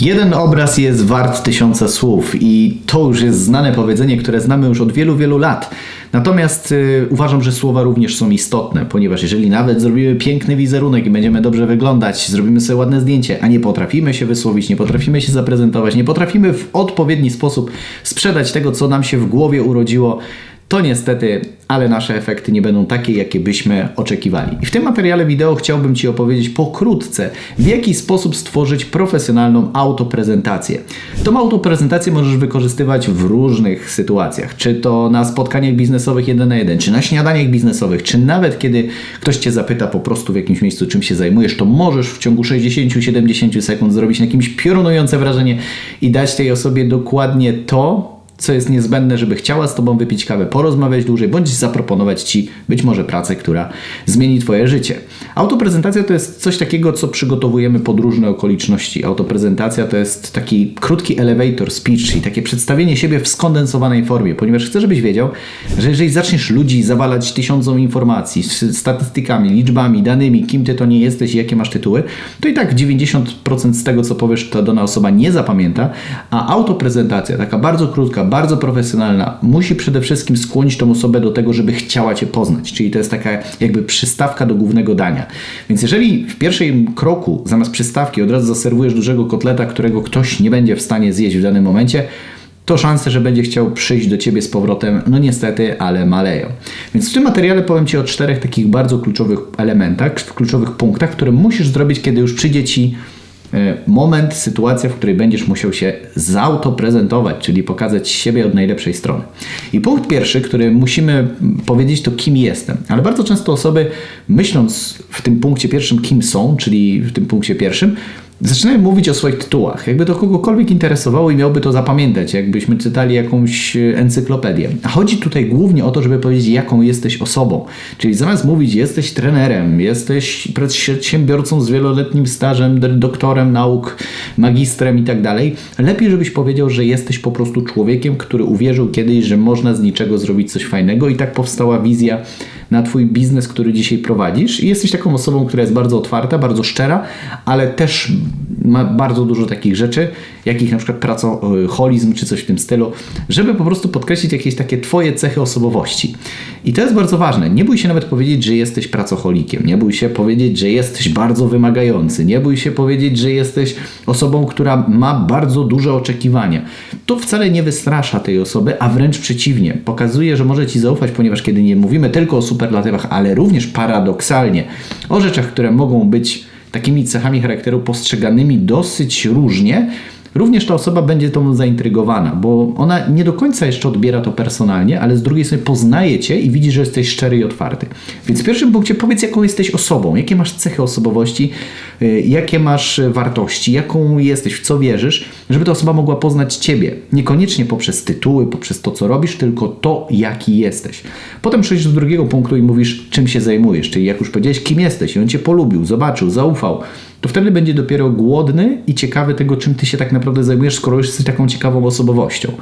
Jeden obraz jest wart tysiąca słów i to już jest znane powiedzenie, które znamy już od wielu, wielu lat. Natomiast y, uważam, że słowa również są istotne, ponieważ jeżeli nawet zrobimy piękny wizerunek i będziemy dobrze wyglądać, zrobimy sobie ładne zdjęcie, a nie potrafimy się wysłowić, nie potrafimy się zaprezentować, nie potrafimy w odpowiedni sposób sprzedać tego, co nam się w głowie urodziło, to niestety, ale nasze efekty nie będą takie, jakie byśmy oczekiwali. I w tym materiale wideo chciałbym Ci opowiedzieć pokrótce, w jaki sposób stworzyć profesjonalną autoprezentację. Tą autoprezentację możesz wykorzystywać w różnych sytuacjach, czy to na spotkaniach biznesowych jeden na jeden, czy na śniadaniach biznesowych, czy nawet kiedy ktoś Cię zapyta po prostu w jakimś miejscu, czym się zajmujesz, to możesz w ciągu 60-70 sekund zrobić na kimś piorunujące wrażenie i dać tej osobie dokładnie to, co jest niezbędne, żeby chciała z Tobą wypić kawę, porozmawiać dłużej, bądź zaproponować Ci być może pracę, która zmieni Twoje życie. Autoprezentacja to jest coś takiego, co przygotowujemy pod różne okoliczności. Autoprezentacja to jest taki krótki elevator speech, czyli takie przedstawienie siebie w skondensowanej formie, ponieważ chcę, żebyś wiedział, że jeżeli zaczniesz ludzi zawalać tysiącą informacji, statystykami, liczbami, danymi, kim Ty to nie jesteś i jakie masz tytuły, to i tak 90% z tego, co powiesz, ta dana osoba nie zapamięta, a autoprezentacja, taka bardzo krótka, bardzo profesjonalna, musi przede wszystkim skłonić tą osobę do tego, żeby chciała Cię poznać. Czyli to jest taka jakby przystawka do głównego dania. Więc jeżeli w pierwszym kroku zamiast przystawki od razu zaserwujesz dużego kotleta, którego ktoś nie będzie w stanie zjeść w danym momencie, to szanse, że będzie chciał przyjść do Ciebie z powrotem, no niestety, ale maleją. Więc w tym materiale powiem Ci o czterech takich bardzo kluczowych elementach, kluczowych punktach, które musisz zrobić, kiedy już przyjdzie Ci moment, sytuacja, w której będziesz musiał się zautoprezentować, czyli pokazać siebie od najlepszej strony. I punkt pierwszy, który musimy powiedzieć, to kim jestem. Ale bardzo często osoby, myśląc w tym punkcie pierwszym, kim są, czyli w tym punkcie pierwszym, zaczynają mówić o swoich tytułach. Jakby to kogokolwiek interesowało i miałby to zapamiętać, jakbyśmy czytali jakąś e, encyklopedię. A chodzi tutaj głównie o to, żeby powiedzieć, jaką jesteś osobą. Czyli zamiast mówić, jesteś trenerem, jesteś przedsiębiorcą z wieloletnim stażem, doktorem nauk, magistrem i tak dalej, lepiej, żebyś powiedział, że jesteś po prostu człowiekiem, który uwierzył kiedyś, że można z niczego zrobić coś fajnego i tak powstała wizja na Twój biznes, który dzisiaj prowadzisz. I jesteś taką osobą, która jest bardzo otwarta, bardzo szczera, ale też ma bardzo dużo takich rzeczy, jakich na przykład pracoholizm czy coś w tym stylu, żeby po prostu podkreślić jakieś takie Twoje cechy osobowości. I to jest bardzo ważne. Nie bój się nawet powiedzieć, że jesteś pracocholikiem. Nie bój się powiedzieć, że jesteś bardzo wymagający. Nie bój się powiedzieć, że jesteś osobą, która ma bardzo duże oczekiwania. To wcale nie wystrasza tej osoby, a wręcz przeciwnie. Pokazuje, że może Ci zaufać, ponieważ kiedy nie mówimy tylko o superlatywach, ale również paradoksalnie o rzeczach, które mogą być takimi cechami charakteru postrzeganymi dosyć różnie, również ta osoba będzie tą zaintrygowana, bo ona nie do końca jeszcze odbiera to personalnie, ale z drugiej strony poznaje cię i widzi, że jesteś szczery i otwarty. Więc w pierwszym punkcie powiedz, jaką jesteś osobą, jakie masz cechy osobowości, y, jakie masz wartości, jaką jesteś, w co wierzysz, żeby ta osoba mogła poznać ciebie. Niekoniecznie poprzez tytuły, poprzez to, co robisz, tylko to, jaki jesteś. Potem przejdziesz do drugiego punktu i mówisz, czym się zajmujesz, czyli jak już powiedziałeś, kim jesteś i on cię polubił, zobaczył, zaufał to wtedy będzie dopiero głodny i ciekawy tego, czym ty się tak naprawdę zajmujesz, skoro już jesteś taką ciekawą osobowością.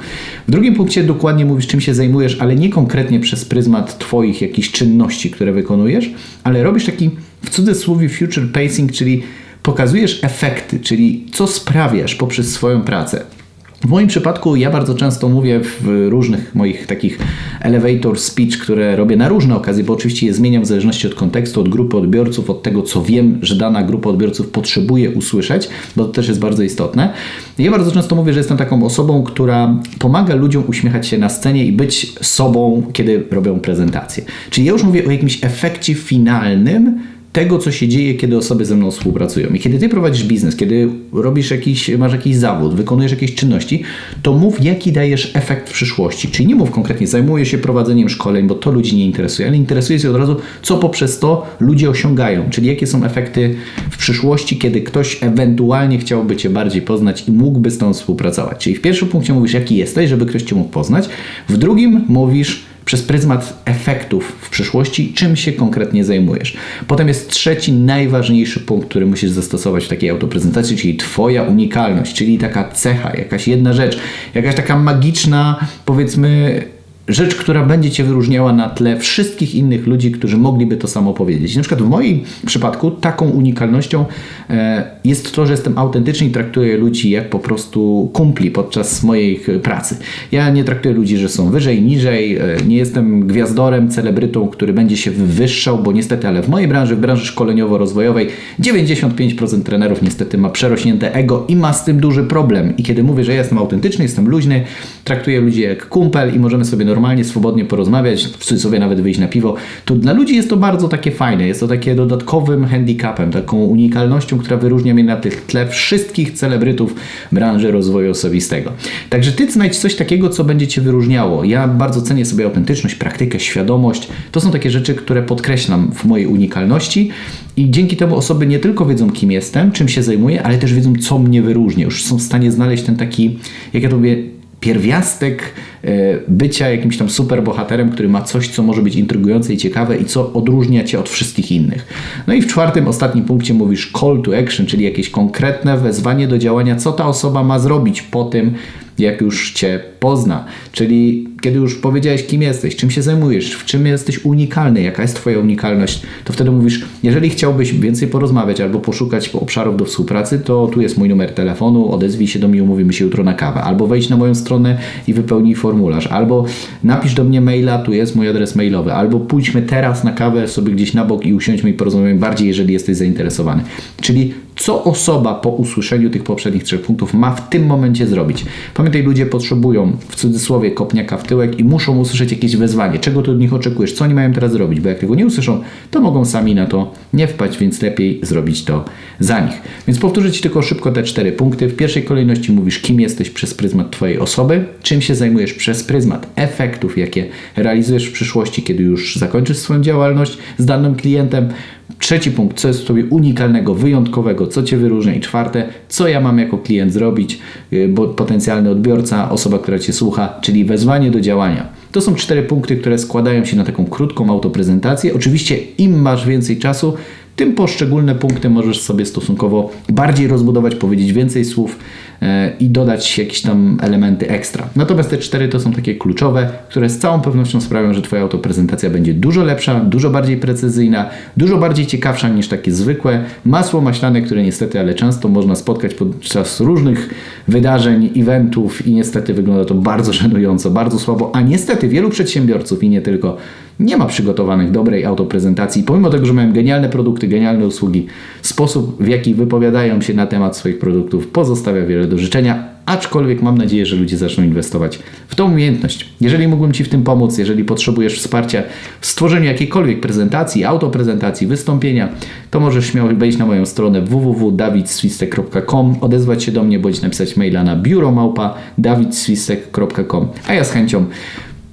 W drugim punkcie dokładnie mówisz, czym się zajmujesz, ale nie konkretnie przez pryzmat twoich jakichś czynności, które wykonujesz, ale robisz taki w cudzysłowie future pacing, czyli pokazujesz efekty, czyli co sprawiasz poprzez swoją pracę. W moim przypadku ja bardzo często mówię w różnych moich takich elevator speech, które robię na różne okazje, bo oczywiście je zmieniam w zależności od kontekstu, od grupy odbiorców, od tego, co wiem, że dana grupa odbiorców potrzebuje usłyszeć, bo to też jest bardzo istotne. Ja bardzo często mówię, że jestem taką osobą, która pomaga ludziom uśmiechać się na scenie i być sobą, kiedy robią prezentację. Czyli ja już mówię o jakimś efekcie finalnym, tego, co się dzieje, kiedy osoby ze mną współpracują. I kiedy ty prowadzisz biznes, kiedy robisz jakiś, masz jakiś zawód, wykonujesz jakieś czynności, to mów, jaki dajesz efekt w przyszłości. Czyli nie mów konkretnie, zajmuję się prowadzeniem szkoleń, bo to ludzi nie interesuje, ale interesuje się od razu, co poprzez to ludzie osiągają, czyli jakie są efekty w przyszłości, kiedy ktoś ewentualnie chciałby Cię bardziej poznać i mógłby z tą współpracować. Czyli w pierwszym punkcie mówisz, jaki jesteś, żeby ktoś Cię mógł poznać. W drugim mówisz, przez pryzmat efektów w przyszłości, czym się konkretnie zajmujesz. Potem jest trzeci, najważniejszy punkt, który musisz zastosować w takiej autoprezentacji, czyli Twoja unikalność, czyli taka cecha, jakaś jedna rzecz, jakaś taka magiczna, powiedzmy, rzecz, która będzie Cię wyróżniała na tle wszystkich innych ludzi, którzy mogliby to samo powiedzieć. Na przykład w moim przypadku taką unikalnością e, jest to, że jestem autentyczny i traktuję ludzi jak po prostu kumpli podczas mojej pracy. Ja nie traktuję ludzi, że są wyżej, niżej, e, nie jestem gwiazdorem, celebrytą, który będzie się wywyższał, bo niestety, ale w mojej branży, w branży szkoleniowo-rozwojowej 95% trenerów niestety ma przerośnięte ego i ma z tym duży problem. I kiedy mówię, że ja jestem autentyczny, jestem luźny, traktuję ludzi jak kumpel i możemy sobie normalnie, swobodnie porozmawiać, w cudzysłowie nawet wyjść na piwo, to dla ludzi jest to bardzo takie fajne, jest to takie dodatkowym handicapem, taką unikalnością, która wyróżnia mnie na tych tle wszystkich celebrytów branży rozwoju osobistego. Także ty znajdź coś takiego, co będzie cię wyróżniało. Ja bardzo cenię sobie autentyczność, praktykę, świadomość. To są takie rzeczy, które podkreślam w mojej unikalności i dzięki temu osoby nie tylko wiedzą, kim jestem, czym się zajmuję, ale też wiedzą, co mnie wyróżnia. Już są w stanie znaleźć ten taki, jak ja to mówię, pierwiastek e, bycia jakimś tam superbohaterem, który ma coś, co może być intrygujące i ciekawe i co odróżnia cię od wszystkich innych. No i w czwartym, ostatnim punkcie mówisz call to action, czyli jakieś konkretne wezwanie do działania, co ta osoba ma zrobić po tym, jak już Cię pozna. Czyli kiedy już powiedziałeś, kim jesteś, czym się zajmujesz, w czym jesteś unikalny, jaka jest Twoja unikalność, to wtedy mówisz, jeżeli chciałbyś więcej porozmawiać albo poszukać obszarów do współpracy, to tu jest mój numer telefonu, odezwij się do mnie, umówimy się jutro na kawę, albo wejdź na moją stronę i wypełnij formularz, albo napisz do mnie maila, tu jest mój adres mailowy, albo pójdźmy teraz na kawę sobie gdzieś na bok i usiądźmy i porozmawiamy bardziej, jeżeli jesteś zainteresowany. Czyli co osoba po usłyszeniu tych poprzednich trzech punktów ma w tym momencie zrobić. Pamiętaj, ludzie potrzebują w cudzysłowie kopniaka w tyłek i muszą usłyszeć jakieś wezwanie. Czego ty od nich oczekujesz? Co oni mają teraz zrobić? Bo jak tego nie usłyszą, to mogą sami na to nie wpaść, więc lepiej zrobić to za nich. Więc powtórzę Ci tylko szybko te cztery punkty. W pierwszej kolejności mówisz, kim jesteś przez pryzmat Twojej osoby, czym się zajmujesz przez pryzmat efektów, jakie realizujesz w przyszłości, kiedy już zakończysz swoją działalność z danym klientem, Trzeci punkt, co jest w Tobie unikalnego, wyjątkowego, co Cię wyróżnia. I czwarte, co ja mam jako klient zrobić, y, bo potencjalny odbiorca, osoba, która Cię słucha, czyli wezwanie do działania. To są cztery punkty, które składają się na taką krótką autoprezentację. Oczywiście im masz więcej czasu, tym poszczególne punkty możesz sobie stosunkowo bardziej rozbudować, powiedzieć więcej słów e, i dodać jakieś tam elementy ekstra. Natomiast te cztery to są takie kluczowe, które z całą pewnością sprawią, że Twoja autoprezentacja będzie dużo lepsza, dużo bardziej precyzyjna, dużo bardziej ciekawsza niż takie zwykłe masło maślane, które niestety, ale często można spotkać podczas różnych wydarzeń, eventów i niestety wygląda to bardzo żenująco, bardzo słabo, a niestety wielu przedsiębiorców i nie tylko nie ma przygotowanych dobrej autoprezentacji, pomimo tego, że mają genialne produkty, genialne usługi, sposób w jaki wypowiadają się na temat swoich produktów pozostawia wiele do życzenia, aczkolwiek mam nadzieję, że ludzie zaczną inwestować w tą umiejętność. Jeżeli mógłbym Ci w tym pomóc, jeżeli potrzebujesz wsparcia w stworzeniu jakiejkolwiek prezentacji, autoprezentacji, wystąpienia, to możesz śmiało wejść na moją stronę www.dawidswistek.com, odezwać się do mnie bądź napisać maila na biuromałpa dawidswistek.com, a ja z chęcią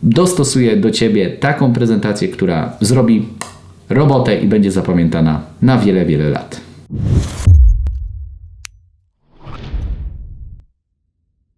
dostosuję do Ciebie taką prezentację, która zrobi robotę i będzie zapamiętana na wiele, wiele lat.